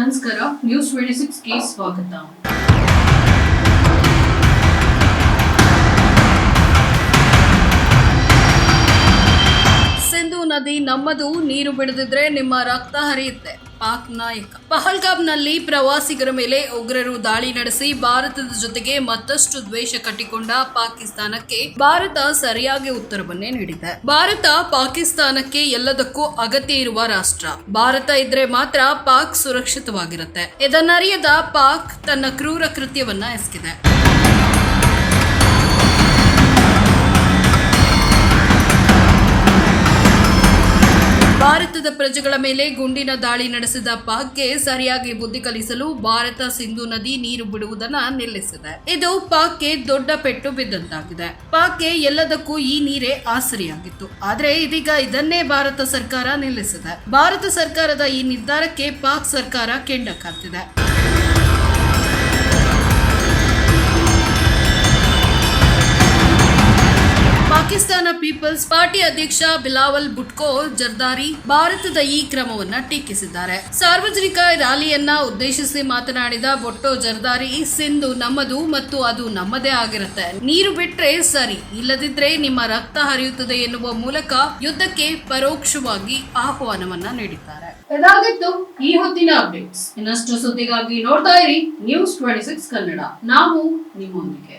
ನಮಸ್ಕಾರ news twenty ಸಿಕ್ಸ್ಗೆ ಸ್ವಾಗತ. ನದಿ ನಮ್ಮದು ನೀರು ಬಿಡದಿದ್ರೆ ನಿಮ್ಮ ರಕ್ತ ಹರಿಯುತ್ತೆ. ಪಾಕ್ ನಾಯಕ. ಪಹಲ್ಗಾಮ್ನಲ್ಲಿ ಪ್ರವಾಸಿಗರ ಮೇಲೆ ಉಗ್ರರು ದಾಳಿ ನಡೆಸಿ ಭಾರತದ ಜೊತೆಗೆ ಮತ್ತಷ್ಟು ದ್ವೇಷ ಕಟ್ಟಿಕೊಂಡ ಪಾಕಿಸ್ತಾನಕ್ಕೆ ಭಾರತ ಸರಿಯಾಗಿ ಉತ್ತರವನ್ನೇ ನೀಡಿದೆ. ಭಾರತ ಪಾಕಿಸ್ತಾನಕ್ಕೆ ಎಲ್ಲದಕ್ಕೂ ಅಗತ್ಯ ಇರುವ ರಾಷ್ಟ್ರ. ಭಾರತ ಇದ್ರೆ ಮಾತ್ರ ಪಾಕ್ ಸುರಕ್ಷಿತವಾಗಿರುತ್ತೆ. ಇದನ್ನರಿಯದ ಪಾಕ್ ತನ್ನ ಕ್ರೂರ ಕೃತ್ಯವನ್ನ ಎಸಗಿದೆ. ಭಾರತದ ಪ್ರಜೆಗಳ ಮೇಲೆ ಗುಂಡಿನ ದಾಳಿ ನಡೆಸಿದ ಪಾಕ್ಗೆ ಸರಿಯಾಗಿ ಬುದ್ಧಿ ಕಲಿಸಲು ಭಾರತ ಸಿಂಧು ನದಿ ನೀರು ಬಿಡುವುದನ್ನ ನಿಲ್ಲಿಸಿದೆ. ಇದು ಪಾಕ್ಗೆ ದೊಡ್ಡ ಪೆಟ್ಟು ಬಿದ್ದಂತಾಗಿದೆ. ಪಾಕ್ಗೆ ಎಲ್ಲದಕ್ಕೂ ಈ ನೀರೇ ಆಸರಿಯಾಗಿತ್ತು. ಆದ್ರೆ ಇದೀಗ ಇದನ್ನೇ ಭಾರತ ಸರ್ಕಾರ ನಿಲ್ಲಿಸಿದೆ. ಭಾರತ ಸರ್ಕಾರದ ಈ ನಿರ್ಧಾರಕ್ಕೆ ಪಾಕ್ ಸರ್ಕಾರ ಕೆಂಡ ಪೀಪಲ್ಸ್ ಪಾರ್ಟಿ ಅಧ್ಯಕ್ಷ ಬಿಲಾವಲ್ ಬುಟ್ಕೋ ಜರ್ದಾರಿ ಭಾರತದ ಈ ಕ್ರಮವನ್ನ ಟೀಕಿಸಿದ್ದಾರೆ. ಸಾರ್ವಜನಿಕ ರ್ಯಾಲಿಯನ್ನ ಉದ್ದೇಶಿಸಿ ಮಾತನಾಡಿದ ಬೊಟ್ಟೋ ಜರ್ದಾರಿ ಸಿಂಧು ನಮ್ಮದು ಮತ್ತು ಅದು ನಮ್ಮದೇ ಆಗಿರುತ್ತೆ. ನೀರು ಬಿಟ್ರೆ ಸರಿ, ಇಲ್ಲದಿದ್ರೆ ನಿಮ್ಮ ರಕ್ತ ಹರಿಯುತ್ತದೆ ಎನ್ನುವ ಮೂಲಕ ಯುದ್ಧಕ್ಕೆ ಪರೋಕ್ಷವಾಗಿ ಆಹ್ವಾನವನ್ನ ನೀಡಿದ್ದಾರೆ. ಇದಾಗಿತ್ತು ಈ ಹೊತ್ತಿನ ಅಪ್ಡೇಟ್ಸ್. ಇನ್ನಷ್ಟು ಸುದ್ದಿಗಾಗಿ ನೋಡ್ತಾ ಇರಿ ನ್ಯೂಸ್ ಟ್ವೆಂಟಿ ಸಿಕ್ಸ್ ಕನ್ನಡ. ನಾವು ನಿಮ್ಮೊಂದಿಗೆ.